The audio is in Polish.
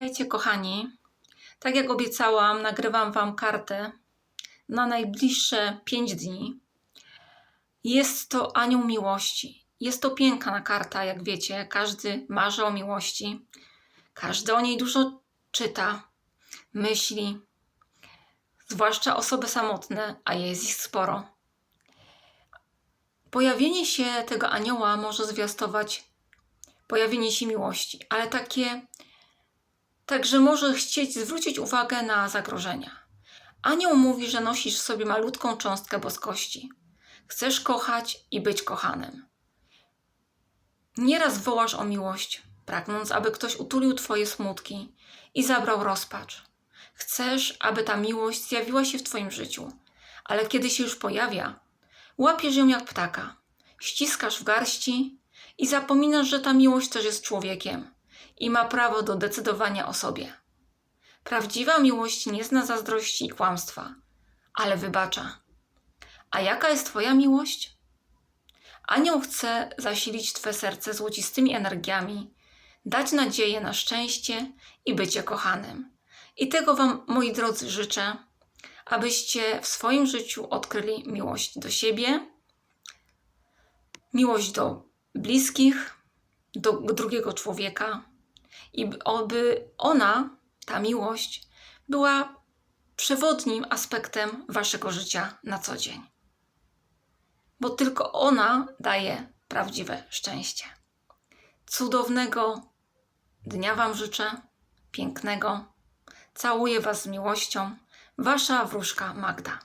Witajcie, kochani. Tak jak obiecałam, nagrywam Wam kartę na najbliższe 5 dni. Jest to anioł miłości. Jest to piękna karta, jak wiecie. Każdy marzy o miłości. Każdy o niej dużo czyta, myśli. Zwłaszcza osoby samotne, a jest ich sporo. Pojawienie się tego anioła może zwiastować pojawienie się miłości, ale takie Także może chcieć zwrócić uwagę na zagrożenia. Anioł mówi, że nosisz w sobie malutką cząstkę boskości. Chcesz kochać i być kochanym. Nieraz wołasz o miłość, pragnąc, aby ktoś utulił Twoje smutki i zabrał rozpacz. Chcesz, aby ta miłość zjawiła się w Twoim życiu, ale kiedy się już pojawia, łapiesz ją jak ptaka, ściskasz w garści i zapominasz, że ta miłość też jest człowiekiem i ma prawo do decydowania o sobie. Prawdziwa miłość nie zna zazdrości i kłamstwa, ale wybacza. A jaka jest Twoja miłość? Anioł chce zasilić Twe serce złocistymi energiami, dać nadzieję na szczęście i bycie kochanym. I tego Wam, moi drodzy, życzę, abyście w swoim życiu odkryli miłość do siebie, miłość do bliskich, do drugiego człowieka i aby ona, ta miłość, była przewodnim aspektem Waszego życia na co dzień. Bo tylko ona daje prawdziwe szczęście. Cudownego dnia Wam życzę, pięknego. Całuję Was z miłością. Wasza wróżka Magda.